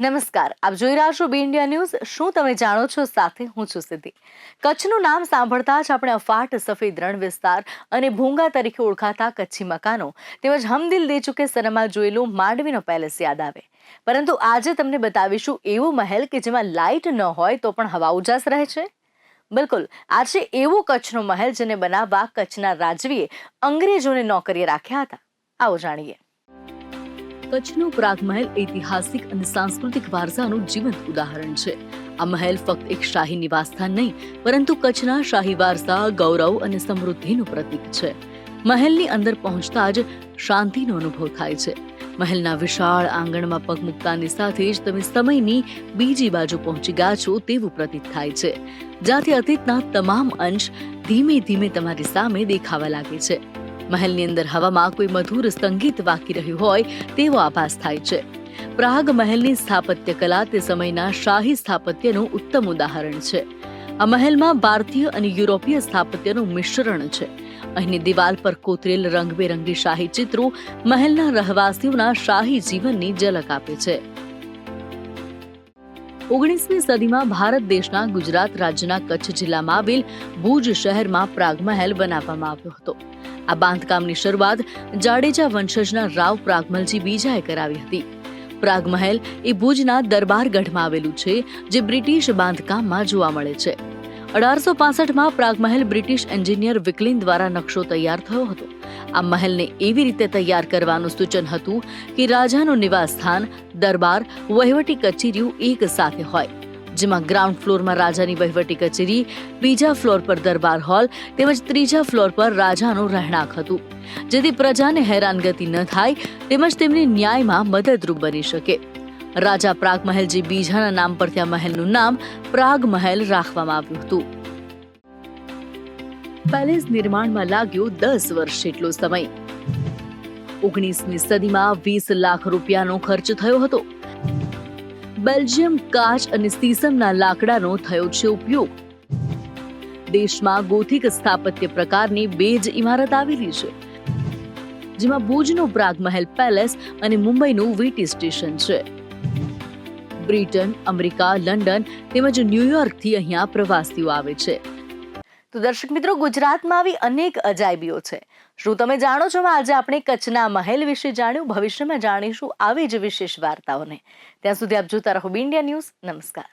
નમસ્કાર. આપ જોઈ રહ્યા છો બી ઇન્ડિયા ન્યૂઝ. શું તમે જાણો છો? સાથે હું છું સિદ્ધિ. કચ્છનું નામ સાંભળતા જ આપણે અફાટ, સફેદ રણ વિસ્તાર અને ભૂંગા તરીકે ઓળખાતા કચ્છી મકાનો તેમજ હમદિલ દે ચુકે સનમાં જોયેલું માંડવીનો પેલેસ યાદ આવે. પરંતુ આજે તમને બતાવીશું એવો મહેલ કે જેમાં લાઇટ ન હોય તો પણ હવા ઉજાસ રહે છે? બિલકુલ. આજે એવો કચ્છનો મહેલ જેને બનાવવા કચ્છના રાજવીએ અંગ્રેજોને નોકરીએ રાખ્યા હતા. આવો જાણીએ. કચ્છનો પ્રાગમહેલ ઐતિહાસિક અને સાંસ્કૃતિક વારસાનું જીવંત ઉદાહરણ છે. આ મહેલ ફક્ત એક શાહી નિવાસસ્થાન નહીં, પરંતુ કચ્છના શાહી વારસા, ગૌરવ અને સમૃદ્ધિનું પ્રતીક છે. મહેલની અંદર પહોંચતા જ શાંતિનો અનુભવ થાય છે. મહેલના વિશાળ આંગણમાં પગ મૂકતાની સાથે જ તમે સમયની બીજી બાજુ પહોંચી ગયા છો તેવું પ્રતીત થાય છે. જ્યાંથી અતીતના તમામ અંશ ધીમે ધીમે તમારી સામે દેખાવા લાગે છે. મહેલની અંદર હવામાં કોઈ મધુર સંગીત વાકી રહ્યું હોય તેવો આભાસ થાય છે. પ્રાગ મહેલની સ્થાપત્ય કલા તે સમયના શાહી સ્થાપત્યનું ઉત્તમ ઉદાહરણ છે. આ મહેલમાં ભારતીય અને યુરોપીય સ્થાપત્યનું મિશ્રણ છે. અહીંની દિવાલ પર કોતરેલ રંગબેરંગી શાહી ચિત્રો મહેલના રહેવાસીઓના શાહી જીવનની ઝલક આપે છે. ઓગણીસમી સદીમાં ભારત દેશના ગુજરાત રાજ્યના કચ્છ જિલ્લામાં આવેલ ભુજ શહેરમાં પ્રાગમહેલ બનાવવામાં આવ્યો હતો. આ બાંધકામની શરૂઆત જાડેજા વંશજના રાવ પ્રાગમલજી બીજાએ કરાવી હતી. પ્રાગમહેલ એ ભુજના દરબારગઢમાં આવેલું છે, જે બ્રિટિશ બાંધકામમાં જોવા મળે છે. અઢારસો પાસઠમાં પ્રાગમહેલ બ્રિટિશ એન્જિનિયર વિકલિન દ્વારા નકશો તૈયાર થયો હતો. આ મહેલને એવી રીતે તૈયાર કરવાનું સૂચન હતું કે રાજાનું નિવાસ સ્થાન દરબાર વહીવટી કચેરીઓ એક સાથે હોય. જેમાં ગ્રાઉન્ડ ફ્લોરમાં રાજાની વહીવટી કચેરી, બીજા ફ્લોર પર દરબાર હોલ તેમજ ત્રીજા ફ્લોર પર રાજાનું રહેણાંક હતું. જેથી પ્રજાને હેરાનગતિ ન થાય, તેમજ તેમની ન્યાયમાં મદદરૂપ બની શકે. રાજા પ્રાગ મહેલજી બીજાના નામ પરથી આ મહેલનું નામ પ્રાગ મહેલ રાખવામાં આવ્યું હતું. પેલેસ નિર્માણમાં લાગ્યો દસ વર્ષ જેટલો સમય. ઓગણીસમી સદીમાં વીસ લાખ રૂપિયાનો ખર્ચ થયો હતો. બેલ્જિયમ કાચ અને સીસમના લાકડાનો થયો છે ઉપયોગ. દેશમાં ગોથિક સ્થાપત્ય પ્રકારની બે જ ઇમારત આવેલી છે, જેમાં ભુજનો પ્રાગ મહેલ પેલેસ અને મુંબઈનું વીટી સ્ટેશન છે. બ્રિટન, અમેરિકા, લંડન તેમજ ન્યુયોર્કથી અહીંયા પ્રવાસીઓ આવે છે. તો દર્શક મિત્રો, ગુજરાતમાં આવી અનેક અજાયબીઓ છે. શું તમે જાણો છો? આજે આપણે કચ્છના મહેલ વિશે જાણ્યું. ભવિષ્યમાં જાણીશું આવી જ વિશેષ વાર્તાઓને. ત્યાં સુધી આપ જોતા રહો ઇન્ડિયા ન્યૂઝ નમસ્કાર.